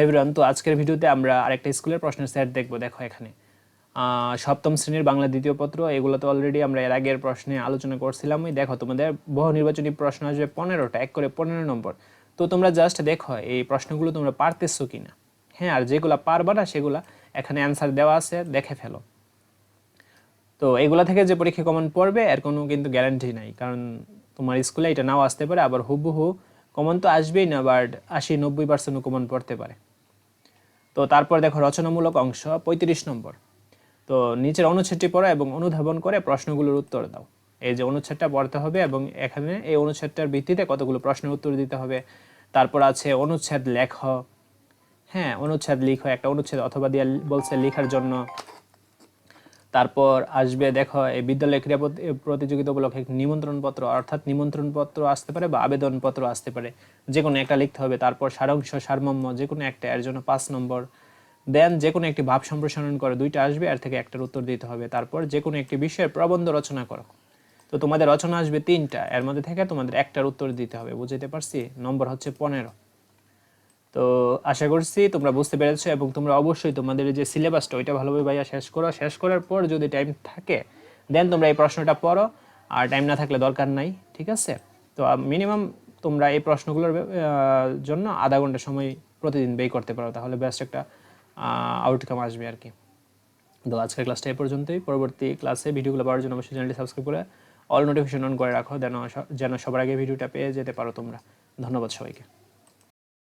Everyone তো আজকের ভিডিওতে আমরা আরেকটা স্কুলের প্রশ্নের সেট দেখব, দেখো এখানে। সপ্তম শ্রেণির বাংলা দ্বিতীয় পত্র, এগুলো তো অলরেডি আমরা এর আগের প্রশ্নে আলোচনা করছিলাম ওই দেখো, তোমাদের বহু নির্বাচনী প্রশ্ন আসবে পনেরোটা, এক করে পনেরো নম্বর। তো তোমরা জাস্ট দেখো এই প্রশ্নগুলো তোমরা পারতেছো কি না হ্যাঁ আর যেগুলো পারবা না, সেগুলো এখানে অ্যান্সার দেওয়া আছে, দেখে ফেলো। তো এগুলা থেকে যে পরীক্ষা কমন পড়বে, এর কোনো কিন্তু গ্যারান্টি নাই। কারণ তোমার স্কুলে এটা নাও আসতে পারে, আবার হুবহু কমন তো আসবেই না বাট আশি নব্বই পার্সেন্টও কমন পড়তে পারে। তো তারপর দেখো রচনামূলক অংশ, পঁয়ত্রিশ নম্বর। তো নিচের অনুচ্ছেদটি পড়ো এবং অনুধাবন করে প্রশ্নগুলোর উত্তর দাও। এই যে অনুচ্ছেদটা পড়তে হবে এবং এখানে এই অনুচ্ছেদটার ভিত্তিতে কতগুলো প্রশ্নের উত্তর দিতে হবে। তারপর আছে অনুচ্ছেদ লেখ। হ্যাঁ অনুচ্ছেদ লিখো, একটা অনুচ্ছেদ অথবা দিয়ে বলছে লেখার জন্য। তারপর আসবে দেখো এই বিদ্যালয় ক্রীড়া প্রতি- প্রতিযোগিতা উপলক্ষে নিমন্ত্রণপত্র, অর্থাৎ নিমন্ত্রণপত্র আসতে পারে বা আবেদনপত্র আসতে পারে। যে কোনো একটা লিখতে হবে, তারপর সারাংশ সারমম্য যে কোনো একটা, এর জন্য পাঁচ নম্বর। দেন যে কোনো একটি ভাব সম্প্রসারণ করে, দুইটা আসবে, এর থেকে একটার উত্তর দিতে হবে। তারপর যে কোনো একটি বিষয়ের প্রবন্ধ রচনা করো। তো তোমাদের রচনা আসবে তিনটা, এর মধ্যে থেকে তোমাদের একটার উত্তর দিতে হবে বুঝতে পারছি? নম্বর হচ্ছে পনেরো। তো আশা করছি তোমরা বুঝতে পেরেছ এবং তোমরা অবশ্যই তোমাদের যে সিলেবাসটা, ওইটা ভালোভাবে ভাইয়া শেষ করো। শেষ করার পর যদি টাইম থাকে দেন তোমরা এই প্রশ্নটা পড়ো। আর টাইম না থাকলে দরকার নাই, ঠিক আছে? তো মিনিমাম তোমরা এই প্রশ্নগুলোর জন্য আধা ঘণ্টা সময় প্রতিদিন ব্যয় করতে পারো। তাহলে বেস্ট একটা আউটকাম আসবে আর কি। তো আজকের ক্লাসটা এই পর্যন্তই। পরবর্তী ক্লাসে ভিডিওগুলো পাওয়ার জন্য অবশ্যই চ্যানেলটি সাবস্ক্রাইব করে অল নোটিফিকেশন অন করে রাখো। যেন যেন সবার আগে ভিডিওটা পেয়ে যেতে পারো তোমরা। ধন্যবাদ সবাইকে।